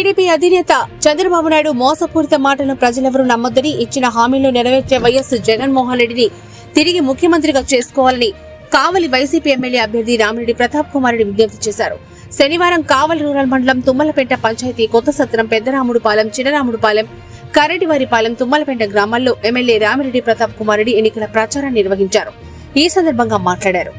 TDP అధినేత చంద్రబాబు నాయుడు మోసపూరిత మాటలను ప్రజలెవరూ నమ్మొద్దని ఇచ్చిన హామీలు నెరవేర్చే వైఎస్ జగన్మోహన్ రెడ్డిని తిరిగి ముఖ్యమంత్రిగా చేసుకోవాలని కావలి వైసీపీ ఎమ్మెల్యే అభ్యర్థి రామిరెడ్డి ప్రతాప్ కుమార్ రెడ్డి విజ్ఞప్తి చేశారు. శనివారం కావలి రూరల్ మండలం తుమ్మలపేట పంచాయతీ కొత్త సత్రం పెద్దరాముడుపాలెం చిన్నరాముడుపాలెం కరటివారిపాలెం తుమ్మలపేట గ్రామాల్లో ఎమ్మెల్యే రామిరెడ్డి ప్రతాప్ కుమార్ రెడ్డి ఎన్నికల ప్రచారం నిర్వహించారు. ఈ సందర్భంగా మాట్లాడారు.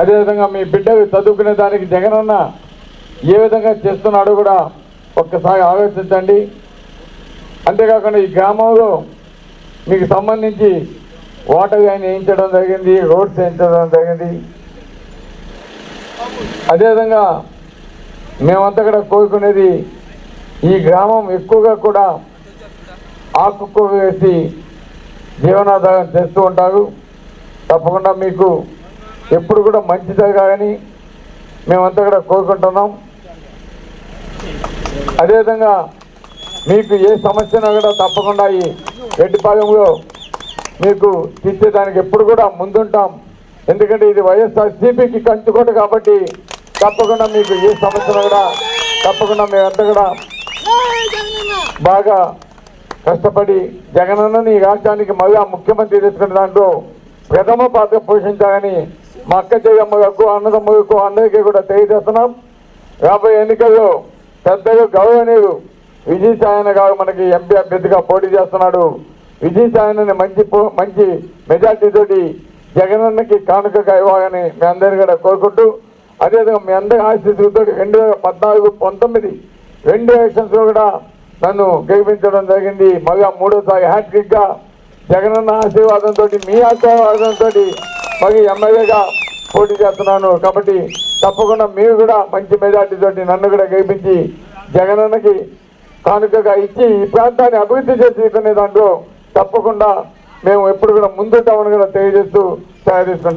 అదేవిధంగా మీ బిడ్డ చదువుకునే దానికి జగనన్న ఏ విధంగా చేస్తున్నాడో కూడా ఒక్కసారి ఆలోచించండి. అంతేకాకుండా ఈ గ్రామంలో మీకు సంబంధించి వాటర్ లైన్ వేయించడం జరిగింది రోడ్స్ వేయించడం జరిగింది. అదేవిధంగా మేమంతా కూడా కోరుకునేది ఈ గ్రామం ఎక్కువగా కూడా ఆకుకూర వేసి జీవనాధారం చేస్తూ ఉంటారు. తప్పకుండా మీకు ఎప్పుడు కూడా మంచి జరగాలని మేమంతా కూడా కోరుకుంటున్నాం. అదేవిధంగా మీకు ఏ సమస్యను కూడా తప్పకుండా ఈ రెడ్డిపాలెంలో మీకు తీర్చేదానికి ఎప్పుడు కూడా ముందుంటాం. ఎందుకంటే ఇది వైఎస్ఆర్ సిపికి కంచుకోట కాబట్టి తప్పకుండా మీకు ఏ సమస్యను కూడా తప్పకుండా మేమంతా కూడా బాగా కష్టపడి జగనన్నని ఈ రాష్ట్రానికి మళ్ళా ముఖ్యమంత్రి తీసుకున్న దాంట్లో ప్రథమ పాత్ర పోషించాలని మా అక్క చెయ్యమ్మలకు అన్నదమ్మలకు అందరికీ కూడా తెలియజేస్తున్నాం. రాబోయే ఎన్నికల్లో పెద్దలు గౌరవనీయులు విజయసాయన గారు మనకి ఎంపీ అభ్యర్థిగా పోటీ చేస్తున్నాడు. విజయసాయనని మంచి పో- మంచి మెజార్టీ తోటి జగనన్నకి కానుకగా ఇవ్వాలని మీ అందరినీ కూడా కోరుకుంటూ అదేవిధంగా మీ అందరి ఆశీస్సులతో రెండు వేల పద్నాలుగు పంతొమ్మిది రెండు ఎలక్షన్స్లో కూడా నన్ను గెలిపించడం జరిగింది. మళ్ళా మూడోసారి హ్యాట్రిక్గా జగనన్న ఆశీర్వాదంతో మీ ఆశీర్వాదంతో మరి ఎమ్మెల్యేగా పోటీ చేస్తున్నాను. కాబట్టి తప్పకుండా మీరు కూడా మంచి మెజార్టీ తోటి నన్ను కూడా గెలిపించి జగనన్నకి కానుకగా ఇచ్చి ఈ ప్రాంతాన్ని అభివృద్ధి చేసుకునే దాంట్లో తప్పకుండా మేము ఎప్పుడు కూడా ముందుంటామని కూడా తెలియజేస్తూ తయారు చేసుకుంటాం